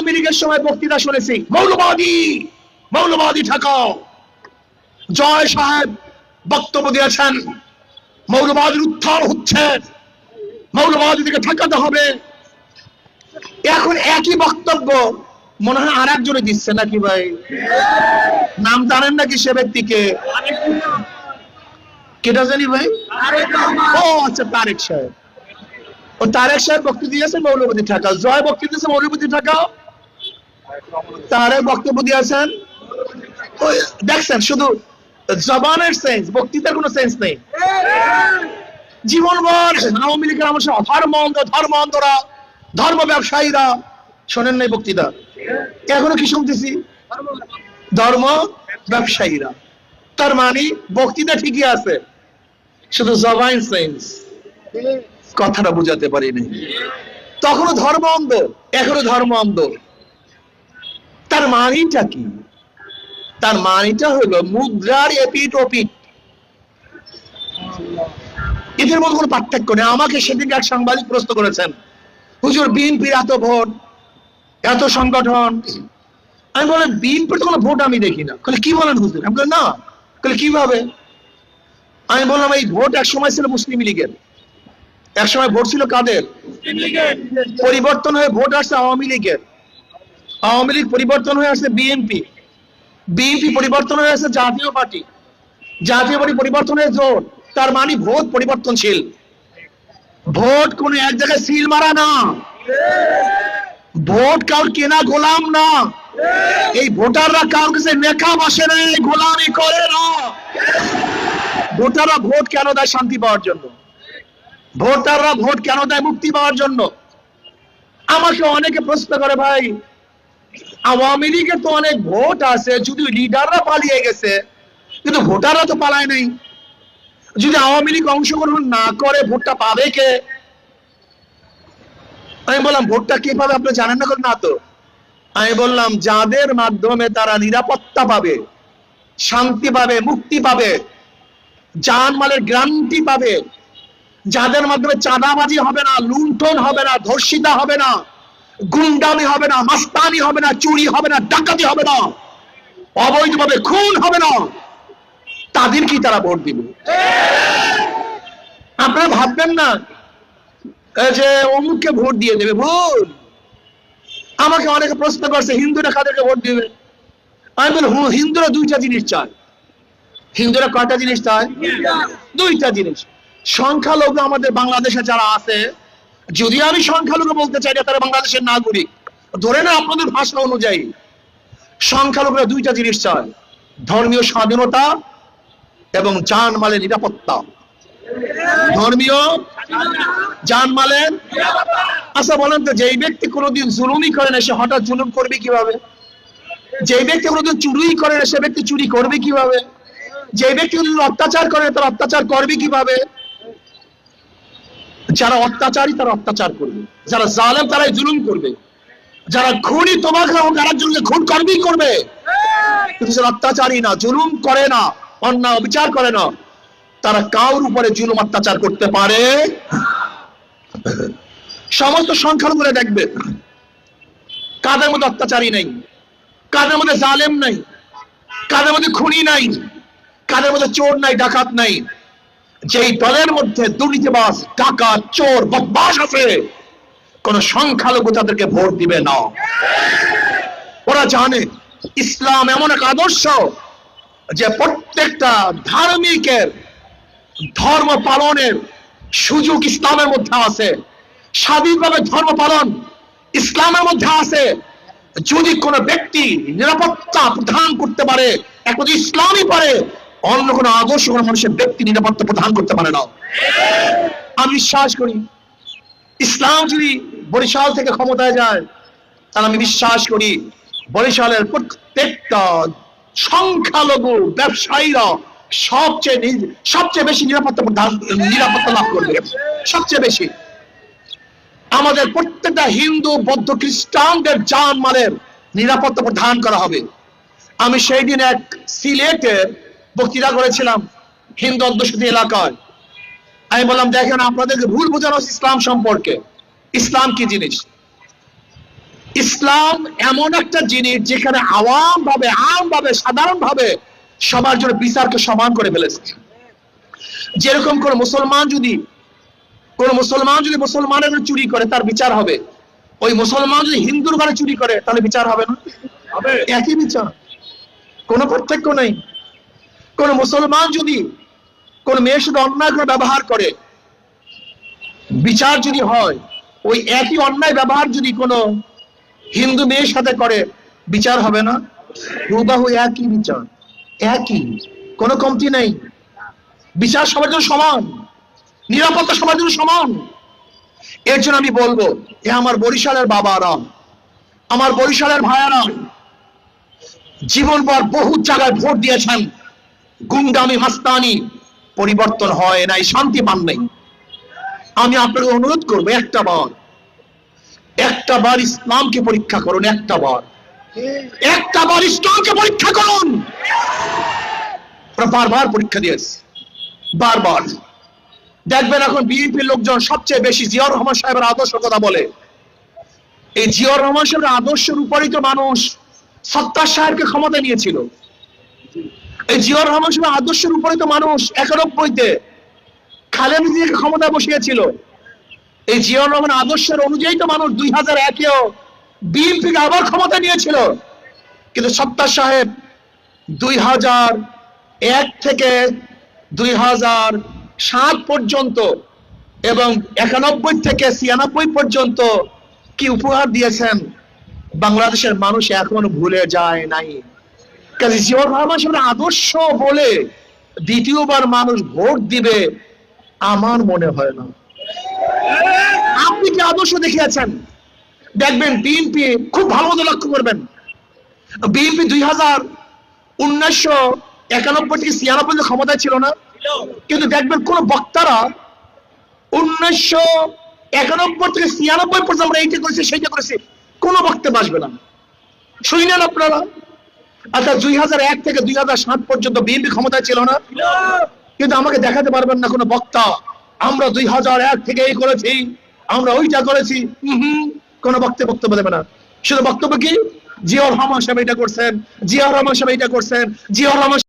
আওয়ামী লীগের সময় বক্তৃতা শুনেছি। মৌলবাদী মৌলবাদী ঠেকাও। জয় সাহেব বক্তব্য দিয়েছেন, মৌলবাদীর উত্থান হচ্ছে মৌলবাদীদেরকে ঠেকাতে হবে। এখন একই বক্তব্য, মনে হয় আর একজনে দিচ্ছে নাকি ভাই? নাম জানেন নাকি সে ব্যক্তিকে? কেটা জানি ভাই? ও আচ্ছা তারেক সাহেব। ও তারেক সাহেব বক্তব্য দিয়েছে, মৌলবাদী ঠেকাও। জয় বক্তব্য দিয়েছে, মৌলবাদী ঠেকাও। তারেক বক্তব্য দিয়েছেন? ওই দেখছেন, শুধু জবানের সেন্স বক্তৃতার কোনো সেন্স নেই। জীবনভর আওয়ামী লীগের আমার ধর্ম অন্ধ ধর্ম অন্ধরা ধর্ম ব্যবসায়ীরা শোনেন নাই বক্তৃতা। এখনও কি শুনতেছি? ধর্ম ব্যবসায়ীরা। তার মানে বক্তৃতা ঠিকই আছে, শুধু জবাইন সেন্স কথাটা বুঝাতে পারিনি। তখনও ধর্ম অন্ধ এখনও ধর্ম অন্ধ তার মানিটা কি? তার মানিটা হলো মুদ্রার এপিট ওপিট এদের মধ্যে কোনো পার্থক্য নেই। আমাকে সেদিকে এক সাংবাদিক প্রশ্ন করেছেন হুজুর বিএনপির এত ভোট এত সংগঠন। আমি বলেন বিএনপির তো কোনো ভোট আমি দেখি না। বলে কি বলেন হুজুর? আমি বললাম না। বলে কীভাবে? আমি বললাম এই ভোট এক সময় ছিল মুসলিম লীগের। এক সময় ভোট ছিল কাদের? পরিবর্তন হয়ে ভোট আসছে আওয়ামী লীগের। আওয়ামী লীগ পরিবর্তন হয়ে আসছে বিএনপি। বিএনপি পরিবর্তন হয়ে আসছে জাতীয় পার্টি। জাতীয় পার্টি পরিবর্তন হয়ে জোট তার মানে ভোট পরিবর্তনশীল। ভোট কোন এক জায়গায় সিল মারা না। ভোট কাউর কেনা গোলাম না। এই ভোটাররা কারোর কাছে নেখা বসে নেই গোলামি করে না। ভোটাররা ভোট কেন দেয় শান্তি পাওয়ার জন্য? ভোটাররা ভোট কেন দেয় মুক্তি পাওয়ার জন্য? আমাকে অনেকে প্রশ্ন করে, ভাই আওয়ামী লীগের তো অনেক ভোট আছে যদি লিডাররা পালিয়ে গেছে, কিন্তু ভোটাররা তো পালায় নাই। যদি আওয়ামী লীগ অংশগ্রহণ না করে, ভোটটা পাবে কে? আমি বললাম, ভোটটা কে পাবে আপনি জানেন না না তো? আমি বললাম, যাদের মাধ্যমে তারা নিরাপত্তা পাবে, শান্তি পাবে, মুক্তি পাবে জানমালের গ্যারান্টি পাবে, যাদের মাধ্যমে চাঁদাবাজি হবে না, লুণ্ঠন হবে না, ধর্ষিতা হবে না গুন্ডামি হবে না, মাস্তানি হবে না, চুরি হবে না, ডাকাতি হবে না, অবৈধভাবে খুন হবে না। তাদের কি তারা ভোট দিবে। আপনারা ভাববেন না যে অমুককে ভোট দিয়ে দেবে, ভুল। আমাকে অনেকে প্রশ্ন করছে, হিন্দুরা কাদেরকে ভোট দিবে? আমি বলি হিন্দুরা দুইটা জিনিস চায়। হিন্দুরা কয়টা জিনিস চায়? দুইটা জিনিস। সংখ্যালঘু আমাদের বাংলাদেশে যারা আছে যদি আমি সংখ্যালঘু বলতে চাই না, তারা বাংলাদেশের নাগরিক। ধরে না আপনাদের ভাষা অনুযায়ী, সংখ্যালঘুরা দুইটা জিনিস চায়, ধর্মীয় স্বাধীনতা এবং জানমালের নিরাপত্তা। ধর্মীয় জানমালের আচ্ছা বলেন তো, যেই ব্যক্তি কোনোদিন জুলুমই করে না, সে হঠাৎ জুলুম করবে কীভাবে? যেই ব্যক্তি কোনোদিন চুরি করে না, সে ব্যক্তি চুরি করবে কীভাবে? যে ব্যক্তি অত্যাচার করে তার অত্যাচার করবে কীভাবে? যারা অত্যাচারী, তারা অত্যাচার করবে। যারা জালেম, তারাই জুলুম করবে। যারা খুনি, তোমাকে এবং আরেকজনকে খুন করবেই করবে। কিন্তু যারা অত্যাচারী না, জুলুম করে না, অন্যায় অবিচার করে না, তারা কাউর উপরে জুলুম, অত্যাচার করতে পারে? সমস্ত সংখ্যালঘুরা দেখবে। কাদের মধ্যে অত্যাচারী নেই? কাদের মধ্যে জালেম নাই? কাদের মধ্যে খুনি নাই? কাদের মধ্যে চোর নাই, ডাকাত নাই? যেই দলের মধ্যে দুর্নীতিবাস ডাকাত চোর বদমাস আছে, কোন সংখ্যালঘু তাদেরকে ভোট দিবে না। ওরা জানে, ইসলাম এমন এক আদর্শ যে প্রত্যেকটা ধার্মিকের ধর্ম পালনের সুযোগ ইসলামের মধ্যে আছে। স্বাধীনভাবে ধর্ম পালন ইসলামের মধ্যে আছে। যদি কোন ব্যক্তি নিরাপত্তা প্রদান করতে পারে, একমাত্র ইসলামই পারে অন্য কোন আদর্শ, কোন মানুষের ব্যক্তি নিরাপত্তা প্রদান করতে পারে না। আমি বিশ্বাস করি, ইসলাম যদি বরিশাল থেকে ক্ষমতায় যায়, তাহলে আমি বিশ্বাস করি বরিশালের প্রত্যেকটা সংখ্যালঘু ব্যবসায়ীরা সবচেয়ে সবচেয়ে বেশি নিরাপত্তা নিরাপত্তা লাভ করবে। সবচেয়ে বেশি। আমাদের প্রত্যেকটা হিন্দু, বৌদ্ধ, খ্রিস্টানদের জান মালের নিরাপত্তা প্রদান করা হবে। আমি সেই দিন এক সিলেটের বক্তৃতা করেছিলাম হিন্দু অধ্যুষিত এলাকায়। আমি বললাম দেখেন আপনাদেরকে ভুল বোঝানো ইসলাম সম্পর্কে। ইসলাম কি জিনিস? ইসলাম এমন একটা জিনিস যেখানে আওয়াম ভাবে আম ভাবে সাধারণ ভাবে সবার জন্য বিচারকে সমান করে ফেলেছে। যেরকম কোন মুসলমান যদি কোন মুসলমান যদি মুসলমানের চুরি করে তার বিচার হবে। ওই মুসলমান যদি হিন্দুর ঘরে চুরি করে তাহলে বিচার হবে না? একই বিচার। কোনো পার্থক্য নেই। কোন মুসলমান যদি কোন মেয়ের সাথে অন্যায় করে ব্যবহার করে, বিচার যদি হয়, ওই একই অন্যায় ব্যবহার যদি কোনো হিন্দু মেয়ের সাথে করে, বিচার হবে না? হুবাহু একই বিচার, একই। কোনো কমতি নেই। বিচার সবার জন্য সমান, নিরাপত্তা সবার জন্য সমান। এর জন্য আমি বলব, এ আমার বরিশালের বাবারা, আমার বরিশালের ভাইয়ারা, জীবনভর বহু জায়গায় ভোট দিয়েছেন। গুন্ডামি মাস্তানি পরিবর্তন হয় নাই, শান্তি পান নাই। আমি আপনাকে অনুরোধ করব একটা বার একটা বার ইসলামকে পরীক্ষা করুন, একটা বার। একটা বার ইসলামকে পরীক্ষা করুন। বারবার পরীক্ষা দিয়েছে বারবার দেখবেন এখন বিএনপির লোকজন সবচেয়ে বেশি জিয়াউর রহমান সাহেবের আদর্শ কথা বলে। এই জিয়াউর রহমান সাহেবের আদর্শের উপরই তো মানুষ সত্তার সাহেবকে ক্ষমতা নিয়েছিল। এই জিয়াউর রহমান সাহেবের আদর্শের উপরে তো মানুষ, একানব্বইতে। খালেদা জিয়াকে ক্ষমতা বসিয়েছিল। এই জিয়াউর রহমান আদর্শের অনুযায়ী তো মানুষ দুই হাজার একেও বিএনপিকে আবার ক্ষমতা নিয়েছিল। কিন্তু সত্তার সাহেব দুই হাজার এক থেকে দুই হাজার সাত পর্যন্ত এবং একানব্বই থেকে ছিয়ানব্বই পর্যন্ত কি উপহার দিয়েছেন? বাংলাদেশের মানুষ এখনও ভুলে যায় নাই। কাজে রহমান সাহেবের আদর্শ বলে দ্বিতীয়বার মানুষ ভোট দিবে, আমার মনে হয় না। আপনি কি আদর্শ দেখিয়াছেন? দেখবেন বিএনপি খুব ভালো মতো লক্ষ্য করবেন। বিএনপি দুই হাজার উনিশশো একানব্বই থেকে ছিয়ানব্বই ক্ষমতায় ছিল না? কিন্তু দেখবেন কোন বক্তারা উনিশশো একানব্বই থেকে ছিয়ানব্বই পর্যন্ত আমরা এইটা করেছি, সেইটা করেছি, কোন বক্তব্য আসবে না। শুনলেন আপনারা? আচ্ছা দুই হাজার এক থেকে দুই হাজার সাত পর্যন্ত বিএনপি ক্ষমতায় ছিল না। কিন্তু আমাকে দেখাতে পারবেন না কোনো বক্তা। আমরা দুই হাজার এক থেকে এই করেছি, আমরা ওইটা করেছি। কোনো বক্তব্য বক্তব্য দেবে না। শুধু বক্তব্য কি? জিয়াউর রহমান সাহেব এটা করছেন, জিয়াউর রহমান সাহেব এটা করছেন, জিয়াউর রহমান